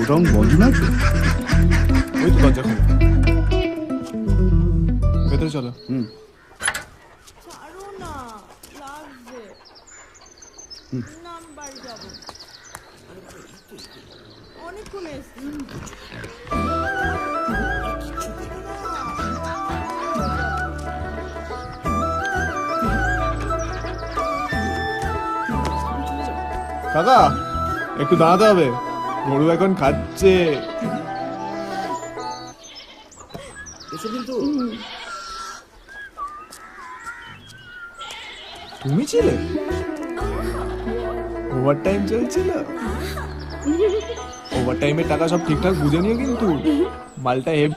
Godown বন্ধ না? ওই তো দরজা খোলা। ভেতরে চলো। হুম। ছাড়ো না লাগবে। না আমি বাড়ি যাব। অনেকক্ষণ কাকা একটু দাঁড়াতে হবে? গরু এখন খাচ্ছে। এসো কিন্তু। তুমি ছিলে? ওভার টাইম চলছিল? ওভার টাইমের টাকা সব ঠিকঠাক বুঝে নিও কিন্তু। মালটা হেব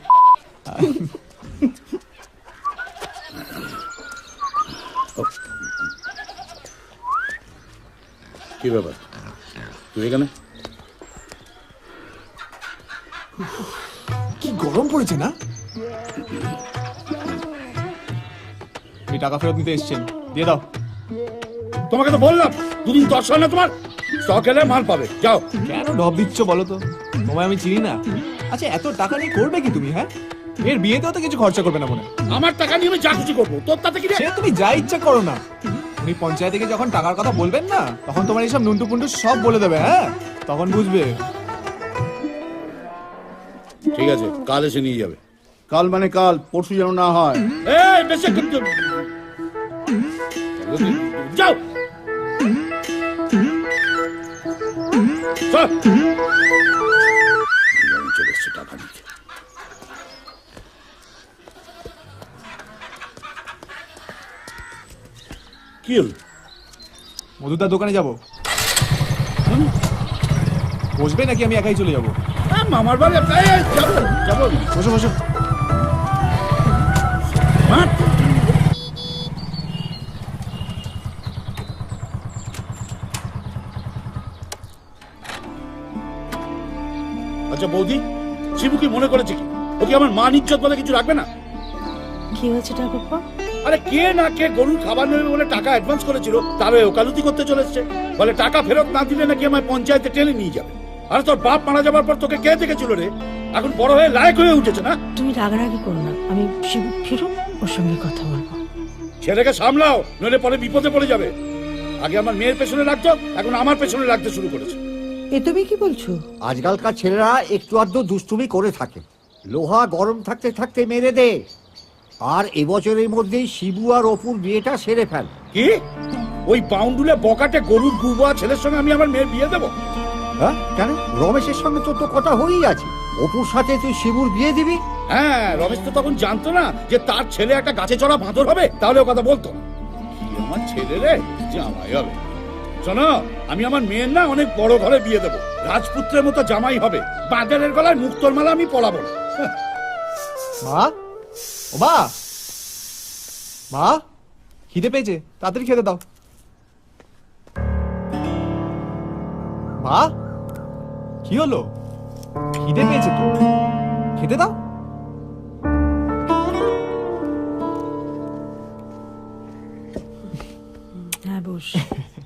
কি ব্যাপার? তুই এখানে? কি গরম পড়েছে না? এই টাকা ফেরত নিতে এসছেন। দিয়ে দাও। তোমাকে তো বললাম দুদিন দর্শন না তোমার স্টক এলে মাল পাবে। যাও। কেন ঢপ দিচ্ছ বলো তো? তোমায় আমি চিনি না। আচ্ছা এত টাকা নিয়ে করবে কি তুমি হ্যাঁ? এর বিয়েতেও তো কিছু খরচা করবে না মনে আমার টাকা নিয়ে আমি যা খুশি করব তোর তাতে কি সে তুমি যা ইচ্ছা করো না। উনি পঞ্চায়েত থেকে যখন টাকার কথা বলবেন না তখন তোমার এইসব নুন্টু পুন্টু সব বলে দেবে হ্যাঁ? তখন বুঝবে। ঠিক আছে কাল এসে নিয়ে যাবে। কাল মানে কাল পরশু যেন না হয়। এই বেশি কিন্তু যাও। চলে এসছে টাকা নিতে। কি হলো? মধুদার দোকানে যাব। বসবে নাকি আমি একাই চলে যাব? মামার বাড়ি যাব যাব। বসো বসো। আচ্ছা বৌদি শিবু কি মনে করেছে কি? ও কি আমার মান ইজ্জত বলে কিছু রাখবে না? কি হয়েছে ঠাকুরপা? আরে কে না কে গরুর খাবার নেবে বলে টাকা অ্যাডভান্স করেছিল তার ওই ওকালতি করতে চলে এসছে বলে টাকা ফেরত না দিলে নাকি আমার পঞ্চায়েতে টেনে নিয়ে যাবে। আরে তোর বাপ মারা যাবার পর তোকে কে দেখেছিল রে? এখন বড় হয়ে লায়ক হয়ে উঠেছে না? তুমি রাগারাগি করো না। আমি শিবু ফিরুক ওর সঙ্গে কথা বলব। ছেলেকে সামলাও নইলে পরে বিপদে পড়ে যাবে। আগে আমার মেয়ের পেছনে লাগতো এখন আমার পেছনে লাগতে শুরু করেছে। এ তুমি কি বলছো? আজকালকার ছেলেরা একটু আধটু দুষ্টুমি করে থাকে। লোহা গরম থাকতে থাকতে মেরে দে। আর এবছরের মধ্যেই শিবু আর অপুর বিয়েটা সেরে ফেল। কি? ওই বাউন্ডুলে বকাটে গরুর গুবা ছেলের সঙ্গে আমি আমার মেয়ের বিয়ে দেবো? হ্যাঁ? কেন? রমেশের সঙ্গে তোর তো কথা হয়েই আছে। অপুর সাথে তুই শিবুর বিয়ে দিবি? হ্যাঁ রমেশ তো তখন জানতো না যে তার ছেলে একটা গাছে চড়া বাঁদর হবে তাহলে ও কথা বলতো। আমার ছেলে রে? জামাই হবে। শোনো আমি আমার মেয়ের না অনেক বড় ঘরে বিয়ে দেবো। রাজপুত্রের মতো জামাই হবে। বাঁদরের গলায় মুক্তোর মালা আমি হ্যাঁ, মা? ও মা? মা? খিদে পেয়েছে তাড়াতাড়ি খেতে দাও। মা? কি হলো? খিদে পেয়েছে তো। খেতে দাও। হ্যাঁ বস।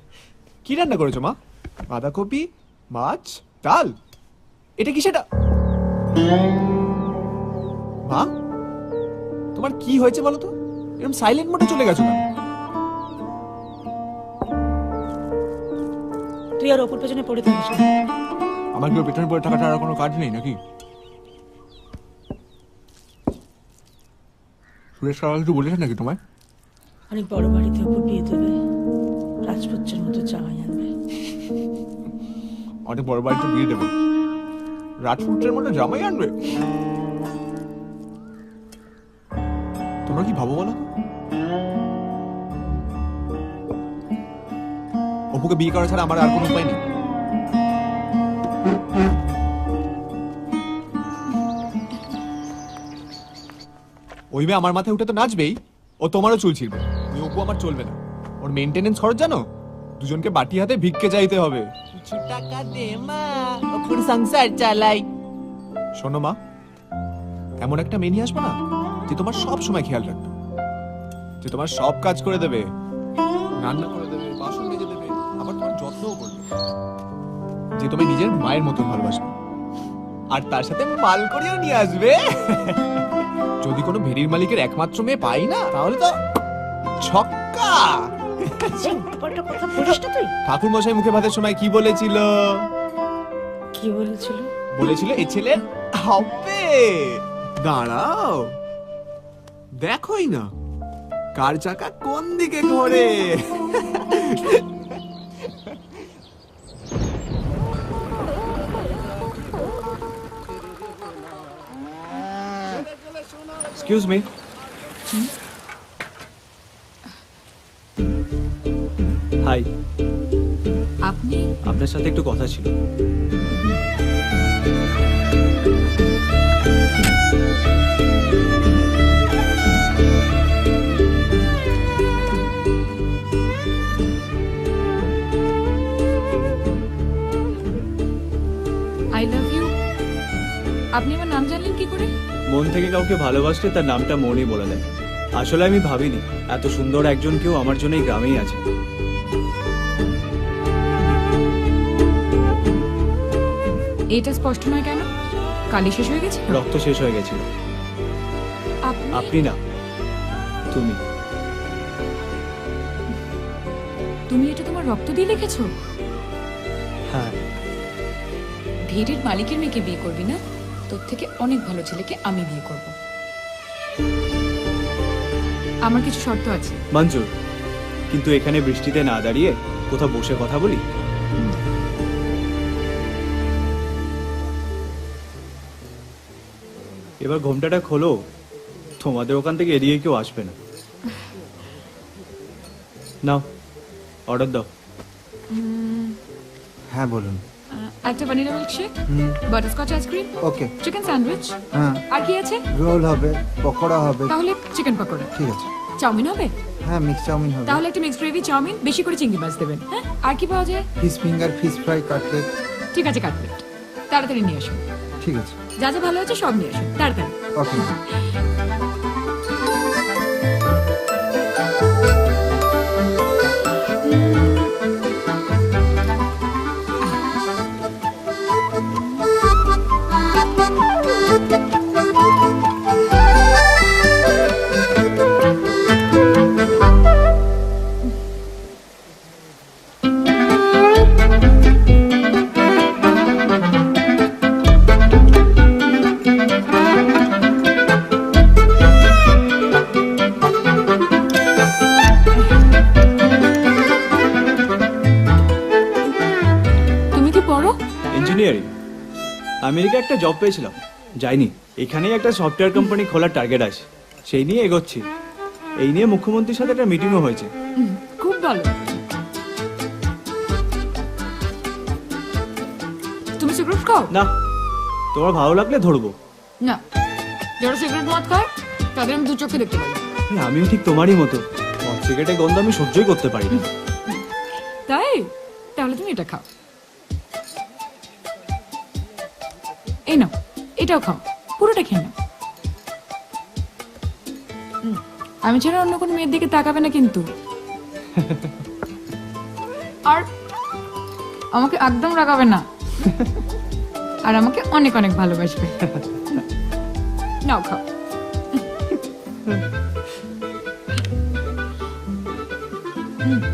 কি রান্না করেছ মা? বাঁধাকপি মাছ ডাল? এটা কি সেটা মা? তোমার কি হয়েছে বলো তো? এরকম সাইলেন্ট মোডে চলে গেছো কেন? তুই আর ওপর পেছনে পড়ে থাকিস। না। আমার কি ওর পেছনে পড়ে টাকাটা আর কোনো কাজ নেই নাকি? সুরেশ কাকা কিছু বলেছে নাকি তোমায়? অনেক বড় বাড়িতে ওপর বিয়ে দেবে। রাজপুত্রের মতো জামাই আনবে। অনেক বড় বাড়িতে বিয়ে দেবে। রাজপুত্রের মতো জামাই আনবে? তোমরা কি ভাবো বলো? অপুকে বিয়ে করা ছাড়া আমার আর কোনো উপায় নেই। ওই মেয়ে আমার মাথায় উঠে তো নাচবেই। ও তোমারও চুল ছিড়বে। ওই অপু আমার চলবে না। ওর মেনটেনেন্স খরচ জানো? দুজনকে বাটি হাতে ভিক্ষে চাইতে হবে। কিছু টাকা দে মা অপুর সংসার চালাই। শোনো মা এমন একটা মেয়ে নিয়ে আসব না যে তোমার সব সময় খেয়াল রাখবে। যে তোমার সব কাজ করে দেবে। রান্না করে যে তুমি নিজের মায়ের মতন ভালোবাসবে আর তার সাথে মাল করেও নিয়ে আসবে। যদি কোনো ভেরির মালিকের একমাত্র মেয়ে পাই না তাহলে তো ছক্কা। এই ঠাকুর মশাই মুখে ভাতের সময় কি বলেছিল? কি বলেছিল? বলেছিল এ ছেলে হবে। দাঁড়াও। দেখোই না কার চাকা কোন দিকে ঘোরে? এক্সকিউজ মি হাই আপনি? আপনার সাথে একটু কথা ছিল। আই লাভ ইউ আপনি আমার নাম জানলেন কি করে? মন থেকে কাউকে ভালোবাসলে তার নামটা মনই বলে দেয়। আসলে আমি ভাবিনি এত সুন্দর একজন কেউ আমার জন্য এই গ্রামেই আছে। এটা স্পষ্ট নয় কেন? কালি শেষ হয়ে গেছে? রক্ত শেষ হয়ে গেছিল। আপনি? আপনি না তুমি। তুমি এটা তোমার রক্ত দিয়ে লিখেছো? হ্যাঁ। ভিড়ের মালিকের মেয়েকে বিয়ে করবি না? তোর থেকে অনেক ভালো ছেলেকে আমি বিয়ে করব। আমার কিছু শর্ত আছে। মঞ্জুর কিন্তু এখানে বৃষ্টিতে না দাঁড়িয়ে কোথাও বসে কথা বলি? এবার ঘোমটাটা খোলো। তোমাদের ওখান থেকে এড়িয়ে কেউ আসবে না। নাও অর্ডার দাও। হ্যাঁ বলুন। একটা vanilla milkshake butterscotch ice cream okay chicken sandwich হ্যাঁ। আর কি আছে? রোল হবে পকোড়া হবে। তাহলে চিকেন পকোড়া। ঠিক আছে। চাউমিন হবে? হ্যাঁ মিক্স চাউমিন হবে। তাহলে একটা মিক্সড গ্রেভি চাউমিন বেশি করে চিংড়ি মাছ দেবেন হ্যাঁ? আর কি পাওয়া যায়? Fish finger fish fry cutlet ঠিক আছে কাটলেট তাড়াতাড়ি নিয়ে আসুন। ঠিক আছে। যা যা ভালো আছে সব নিয়ে আসুন। তাড়াতাড়ি। ওকে আমেরিকা একটা জব পেয়েছিলাম। যাইনি এখানেই একটা সফটওয়্যার কোম্পানি খোলার টার্গেট আছে। সেই নিয়ে এগোচ্ছি। এই নিয়ে মুখ্যমন্ত্রীর সাথে একটা মিটিংও হয়েছে। খুব ভালো। তুমি সিগারেট খাও? না তোমার ভালো লাগলে ধরবো। না যারা সিগারেট মদ খায় তাদের আমি দু চোখে দেখতে আমিও ঠিক তোমারই মতো। মদ সিগারেটের গন্ধ আমি সহ্যই করতে পারি না। তাই? তাহলে তুমি এটা খাও। এই নাও এটাও খাও পুরোটা খেয়ে নাও। আমি ছাড়া অন্য কোনো মেয়ের দিকে তাকাবে না কিন্তু। আর আমাকে একদম রাগাবে না। আর আমাকে অনেক অনেক ভালোবাসবে। নাও খাও।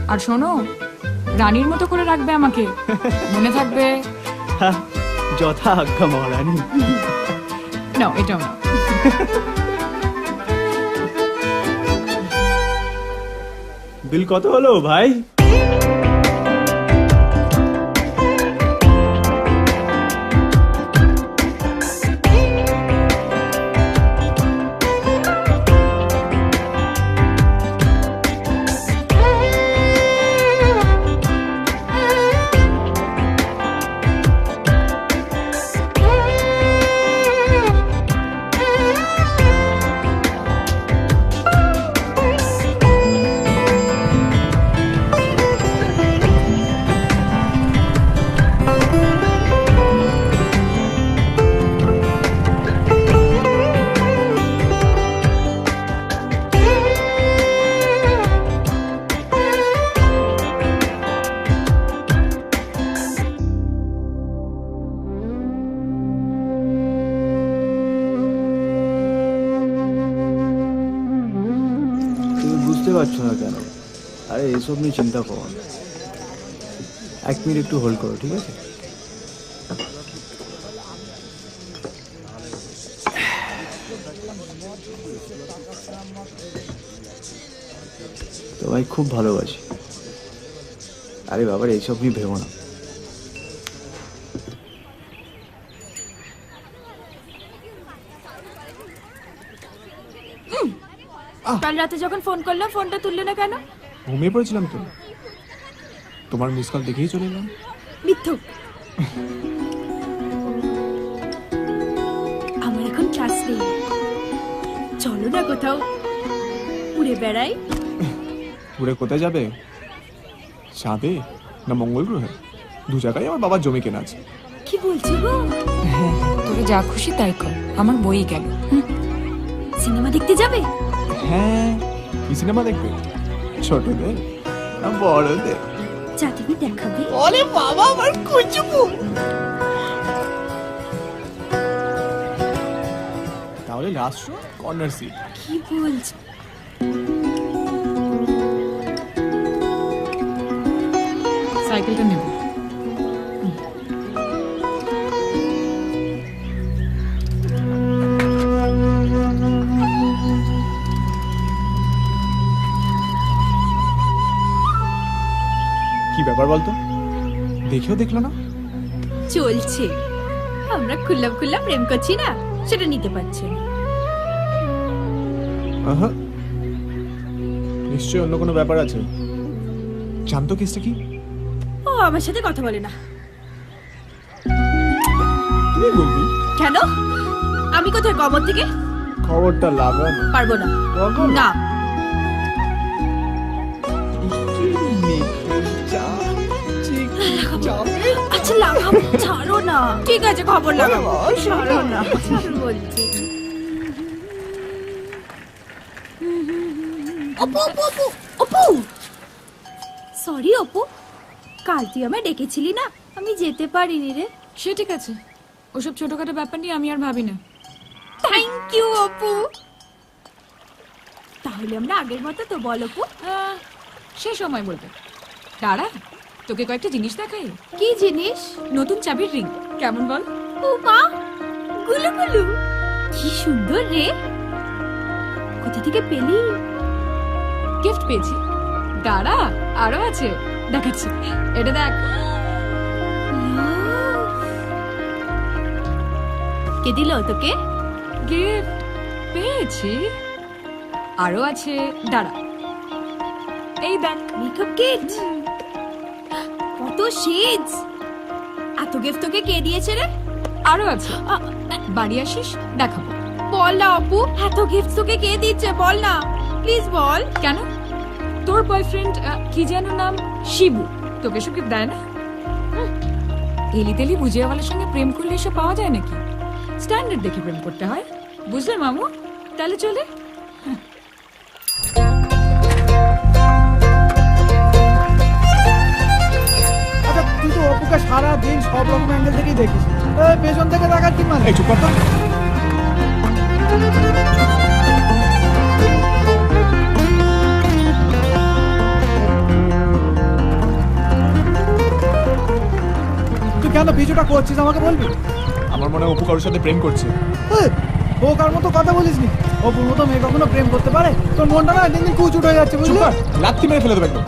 আর শোনো রানীর মতো করে রাখবে আমাকে। মনে থাকবে। হ্যাঁ, যথা আজ্ঞা মহারানী নাও এটাও নাও বিল কত হলো ভাই? না কেন? আরে এসব নিয়ে চিন্তা করো। এক মিনিট একটু হোল্ড করো, ঠিক আছে? তোমায় খুব ভালোবাসি। আরে বাবার এইসব নিয়ে ভেবো না। কাল রাতে যখন ফোন করলাম ফোনটা তুললে না কেন? ঘুমিয়ে পড়েছিলাম তো। তোমার মিস কল দেখেই চলে এলাম। মিথ্যুক। আমার এখন ক্লাস নেই। চলো না কোথাও। উড়ে বেড়াই। ঘুরে কোথায় যাবে? চাঁদে না মঙ্গল গ্রহে? দু জায়গায় আমার বাবার জমি কেনা আছে। কি বলছো গো? তোরে যা খুশি তাই কর। আমার বই গেল। সিনেমা দেখতে যাবে? হ্যাঁ কি সিনেমা দেখবে? ছোটদের না বড়দের? চাঁদিনী দেখাবে। তাহলে লাস্ট শো কর্নার সিট কি বলছো? সাইকেলটা নেব। দেখেও দেখল না? চলছে। আমরা খুল্লাম খুল্লাম প্রেম করছি না সেটা নিতে পারছে আহা। নিশ্চয়ই অন্য কোনো ব্যাপার আছে? জানতো কেসটা কি? ও আমার সাথে কথা বলে না। বলবি? কেন? আমি কোথায় কবর থেকে? খবরটা লাগানো। পারব না। না। আচ্ছা লাগাবো ছাড়ো না। ঠিক আছে খবর লাগাবো ছাড়ো না। বলছি। অপু অপু অপু অপু। সরি অপু। কাল তুই আমায় ডেকেছিলি না? আমি যেতে পারিনি রে। সে ঠিক আছে। ওসব ছোটখাটো ব্যাপার নিয়ে আমি আর ভাবি না। Thank you Apu. তাহলে আমরা আগের মতো তো বল অপু। সে সময় বলবে। দাঁড়া। তোকে কয়েকটা জিনিস দেখাই। কি জিনিস? নতুন চাবির রিং কেমন বল? ও মা গুলু গুলু। কি সুন্দর রে। কোথা থেকে পেলি? গিফট পেয়েছি। দাঁড়া আরও আছে। দেখাচ্ছি। এটা দেখ। কে দিল তোকে? গিফট পেয়েছি। আরও আছে। দাঁড়া। এই দেখ। Makeup kit. শেডস এত গিফট তোকে কে দিয়েছে রে? আরও আছে। বাড়ি আসিস? দেখাবো। বল না অপু। এত গিফট তোকে কে দিচ্ছে? বল না। প্লিজ বল। কেন? তোর বয়ফ্রেন্ড কি যেন নাম? শিবু। তোকে সব gift দেয় না। এলি তেলি বুঝিয়াওয়ালার সঙ্গে প্রেম করলে এসব পাওয়া যায় নাকি? স্ট্যান্ডার্ড দেখে প্রেম করতে হয়। বুঝলে মামু? তাহলে চলে। আচ্ছা অপুকে সারা দিন সব রকম অ্যাঙ্গেল থেকেই দেখিস। পেছন থেকে দেখার কি মানে? এই চুপ কর তো। তুই কেন পিছুটা করছিস আমাকে বলবি? আমার মনে হয় অপু কারোর সাথে প্রেম করছে। ও কার মতো কথা বলিস নি অপুর মতো মেয়ে কখনো প্রেম করতে পারে? তোর মনটা না দিন দিন কুচুট হয়ে যাচ্ছে বুঝলি? লাত্তি মেরে ফেলে দেবে একদম।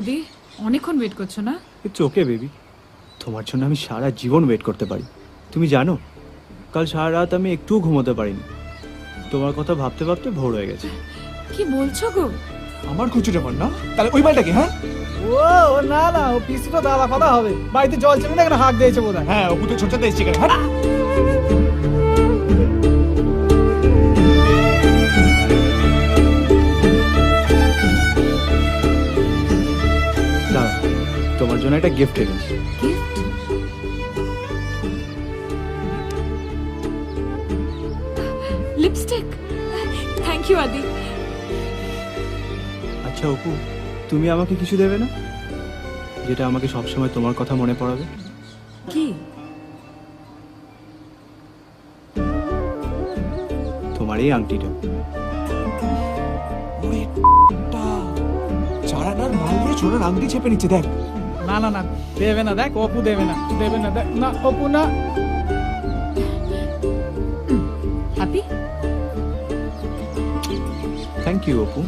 আদি অনেকক্ষণ ওয়েট করছ না? ইটস ওকে বেবি তোমার জন্য আমি সারা জীবন ওয়েট করতে পারি। তুমি জানো কাল সারা রাত আমি একটুও ঘুমোতে পারিনি। তোমার কথা ভাবতে ভাবতে ভোর হয়ে গেছে। কি বলছো গো? আমার খুচুটা না? তাহলে ওই মালটা কি হ্যাঁ? ও ও না না ও পিসি তো দাদা ফাদা হবে। বাড়িতে জল ছিল না এখানে হাঁক দিয়েছে বোধ হ্যাঁ অপু তো ছোটতে এসছে কেন জন্য এটা গিফট এনেছি। লিপস্টিক থ্যাংক ইউ আদি আচ্ছা অপু তুমি আমাকে কিছু দেবে না? যেটা আমাকে সবসময় তোমার কথা মনে পড়াবে? কি? তোমার এই আংটিটা। চারানার মাল দিয়ে ছোটার আংটি চেপে নিচ্ছে দেখ। நானா தேவைனதா கோப்பு தேவைனா தேவைனதா நான் ஒப்புனா අපි? තැංකෝ ඔපු.